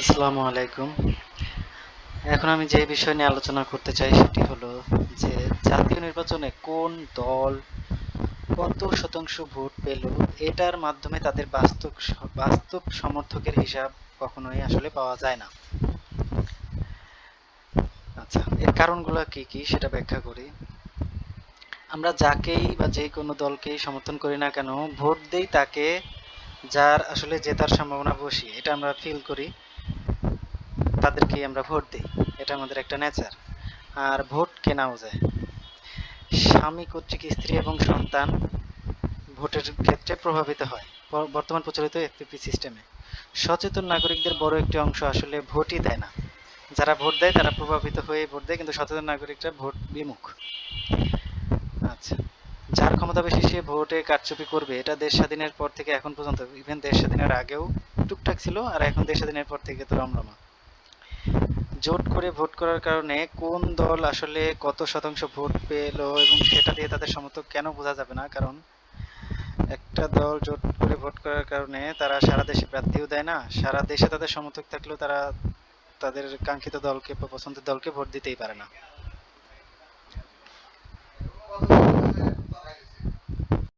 আসসালামু আলাইকুম। এখন আমি যে বিষয় নিয়ে আলোচনা করতে চাই সেটি হলো যে জাতীয় নির্বাচনে কোন দল কত শতাংশ ভোট পেল, এটার মাধ্যমে তাদের বাস্তব বাস্তব সমর্থকের হিসাব কখনোই আসলে পাওয়া যায় না। আচ্ছা এর কারণগুলো কি কি সেটা ব্যাখ্যা করি। আমরা যাকেই বা যে কোনো দলকেই সমর্থন করি না কেন, ভোট দেই তাকে যার আসলে জেতার সম্ভাবনা বেশি, এটা আমরা ফিল করি। তাদেরকেই আমরা ভোট দিই। এটা আমাদের একটা নেচার আর ভোট কেনাও যায়। স্বামী কর্তৃক স্ত্রী এবং সন্তান ভোটের ক্ষেত্রে প্রভাবিত হয়। বর্তমান প্রচলিত এফপিপি সিস্টেমে সচেতন নাগরিকদের বড় একটি অংশ আসলে ভোটই দেয় না। যারা ভোট দেয়, তারা প্রভাবিত হয়ে ভোট দেয়, কিন্তু সচেতন নাগরিকরা ভোট বিমুখ। আচ্ছা। যার ক্ষমতা বেশি সে ভোটে কারচুপি করবে। এটা দেশ স্বাধীনের পর থেকে এখন পর্যন্ত। ইভেন দেশ স্বাধীনের আগেও টুকটাক ছিল, আর এখন দেশ স্বাধীনের পর থেকে তো রমরমা। জোট করে ভোট করার কারণে কোন দল আসলে কত শতাংশ ভোট পেল এবং সেটা দিয়ে তাদের সমর্থক কেন বোঝা যাবে না? কারণ একটা দল জোট করে ভোট করার কারণে তারা সারা দেশে প্রার্থীও দেয় না। সারা দেশে তাদের সমর্থক থাকলেও তারা তাদের কাঙ্ক্ষিত দলকে বা পছন্দের দলকে ভোট দিতেই পারে না।